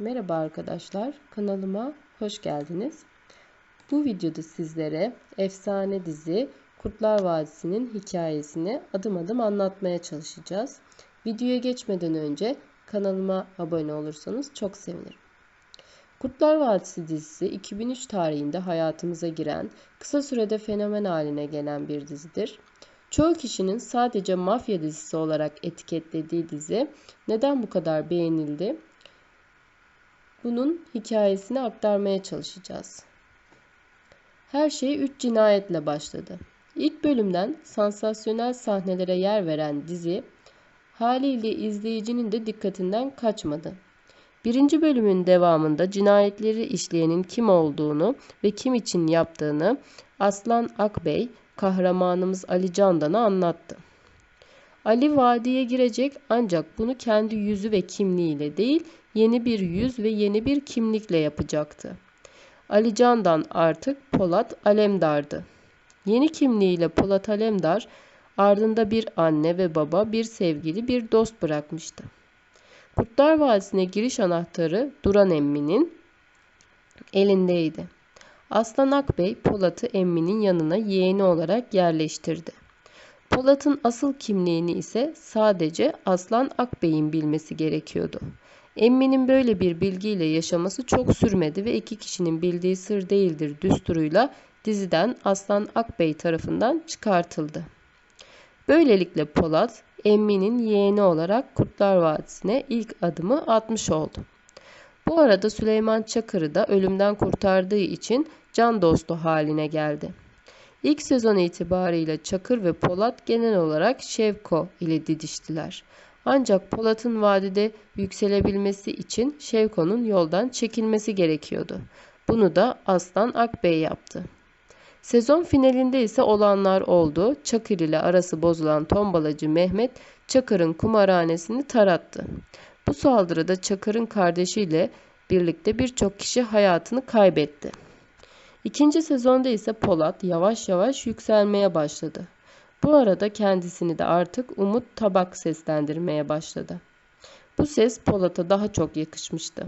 Merhaba arkadaşlar, kanalıma hoş geldiniz. Bu videoda sizlere efsane dizi Kurtlar Vadisi'nin hikayesini adım adım anlatmaya çalışacağız. Videoya geçmeden önce kanalıma abone olursanız çok sevinirim. Kurtlar Vadisi dizisi 2003 tarihinde hayatımıza giren, kısa sürede fenomen haline gelen bir dizidir. Çoğu kişinin sadece mafya dizisi olarak etiketlediği dizi neden bu kadar beğenildi? Bunun hikayesini aktarmaya çalışacağız. Her şey 3 cinayetle başladı. İlk bölümden sansasyonel sahnelere yer veren dizi haliyle izleyicinin de dikkatinden kaçmadı. Birinci bölümün devamında cinayetleri işleyenin kim olduğunu ve kim için yaptığını Aslan Akbey kahramanımız Ali Candan'a anlattı. Ali vadiye girecek ancak bunu kendi yüzü ve kimliğiyle değil, yeni bir yüz ve yeni bir kimlikle yapacaktı. Ali Candan artık Polat Alemdar'dı. Yeni kimliğiyle Polat Alemdar ardında bir anne ve baba, bir sevgili, bir dost bırakmıştı. Kurtlar Vadisi'ne giriş anahtarı Duran Emmi'nin elindeydi. Aslan Akbey Polat'ı Emmi'nin yanına yeğeni olarak yerleştirdi. Polat'ın asıl kimliğini ise sadece Aslan Akbey'in bilmesi gerekiyordu. Emmi'nin böyle bir bilgiyle yaşaması çok sürmedi ve iki kişinin bildiği sır değildir düsturuyla diziden Aslan Akbey tarafından çıkartıldı. Böylelikle Polat, Emmi'nin yeğeni olarak Kurtlar Vadisi'ne ilk adımı atmış oldu. Bu arada Süleyman Çakır'ı da ölümden kurtardığı için can dostu haline geldi. İlk sezon itibarıyla Çakır ve Polat genel olarak Şevko ile didiştiler. Ancak Polat'ın vadide yükselebilmesi için Şevko'nun yoldan çekilmesi gerekiyordu. Bunu da Aslan Akbey yaptı. Sezon finalinde ise olanlar oldu. Çakır ile arası bozulan tombalacı Mehmet Çakır'ın kumarhanesini tarattı. Bu saldırıda Çakır'ın kardeşiyle birlikte birçok kişi hayatını kaybetti. İkinci sezonda ise Polat yavaş yavaş yükselmeye başladı. Bu arada kendisini de artık Umut Tabak seslendirmeye başladı. Bu ses Polat'a daha çok yakışmıştı.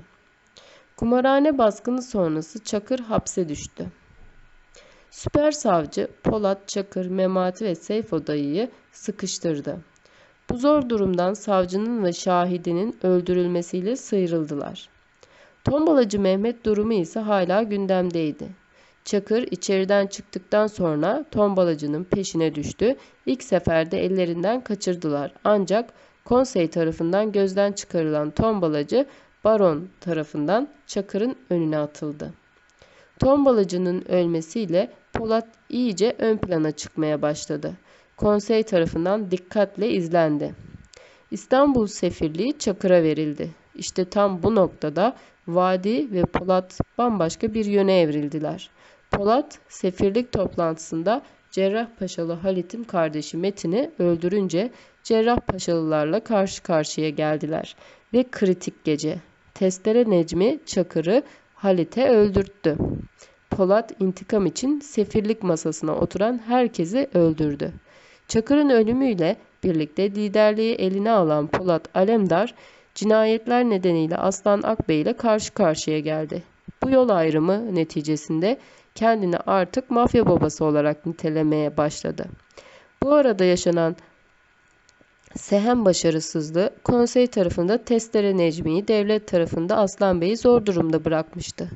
Kumarhane baskını sonrası Çakır hapse düştü. Süper savcı Polat Çakır, Memati ve Seyfo dayıyı sıkıştırdı. Bu zor durumdan savcının ve şahidinin öldürülmesiyle sıyrıldılar. Tombalacı Mehmet durumu ise hala gündemdeydi. Çakır içeriden çıktıktan sonra tombalacının peşine düştü. İlk seferde ellerinden kaçırdılar. Ancak konsey tarafından gözden çıkarılan tombalacı baron tarafından Çakır'ın önüne atıldı. Tombalacının ölmesiyle Polat iyice ön plana çıkmaya başladı. Konsey tarafından dikkatle izlendi. İstanbul Sefirliği Çakır'a verildi. İşte tam bu noktada Vadi ve Polat bambaşka bir yöne evrildiler. Polat, sefirlik toplantısında Cerrahpaşalı Halit'in kardeşi Metin'i öldürünce Cerrahpaşalılarla karşı karşıya geldiler ve kritik gece. Testere Necmi Çakır'ı Halit'e öldürttü. Polat intikam için sefirlik masasına oturan herkesi öldürdü. Çakır'ın ölümüyle birlikte liderliği eline alan Polat Alemdar cinayetler nedeniyle Aslan Akbey ile karşı karşıya geldi. Bu yol ayrımı neticesinde kendini artık mafya babası olarak nitelemeye başladı. Bu arada yaşanan Sehem başarısızlığı konsey tarafında Testere Necmi'yi, devlet tarafında Aslan Bey'i zor durumda bırakmıştı.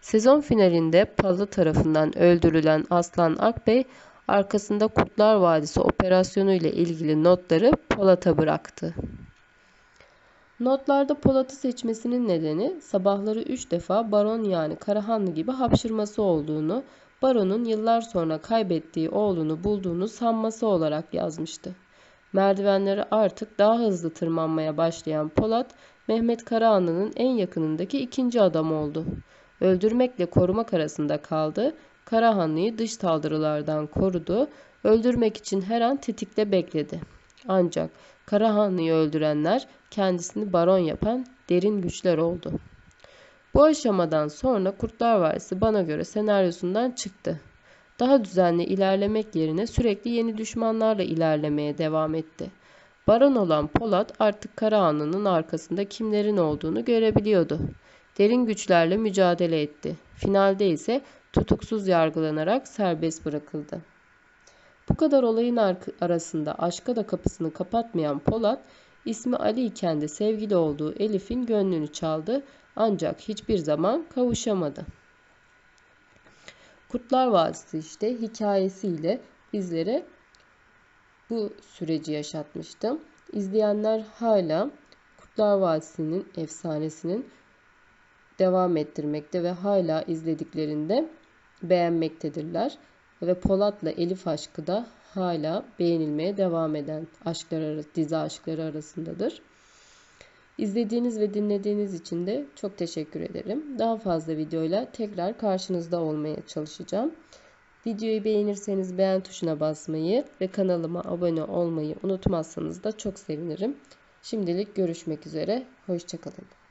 Sezon finalinde Palı tarafından öldürülen Aslan Akbey, arkasında Kurtlar Vadisi operasyonu ile ilgili notları Polat'a bıraktı. Notlarda Polat'ı seçmesinin nedeni sabahları üç defa baron yani Karahanlı gibi hapşırması olduğunu, baronun yıllar sonra kaybettiği oğlunu bulduğunu sanması olarak yazmıştı. Merdivenleri artık daha hızlı tırmanmaya başlayan Polat, Mehmet Karahanlı'nın en yakınındaki ikinci adam oldu. Öldürmekle korumak arasında kaldı. Karahanlı'yı dış saldırılardan korudu. Öldürmek için her an tetikte bekledi. Ancak Karahanlı'yı öldürenler kendisini baron yapan derin güçler oldu. Bu aşamadan sonra Kurtlar Vadisi bana göre senaryosundan çıktı. Daha düzenli ilerlemek yerine sürekli yeni düşmanlarla ilerlemeye devam etti. Baron olan Polat artık Karahanlı'nın arkasında kimlerin olduğunu görebiliyordu. Derin güçlerle mücadele etti. Finalde ise tutuksuz yargılanarak serbest bırakıldı. Bu kadar olayın arasında aşka da kapısını kapatmayan Polat, ismi Ali iken de sevgili olduğu Elif'in gönlünü çaldı ancak hiçbir zaman kavuşamadı. Kurtlar Vadisi işte hikayesiyle bizlere bu süreci yaşatmıştım. İzleyenler hala Kurtlar Vadisi'nin efsanesinin devam ettirmekte ve hala izlediklerinde beğenmektedirler. Ve Polat'la Elif aşkı da hala beğenilmeye devam eden aşklar dizi aşkları arasındadır. İzlediğiniz ve dinlediğiniz için de çok teşekkür ederim. Daha fazla videoyla tekrar karşınızda olmaya çalışacağım. Videoyu beğenirseniz beğen tuşuna basmayı ve kanalıma abone olmayı unutmazsanız da çok sevinirim. Şimdilik görüşmek üzere. Hoşçakalın.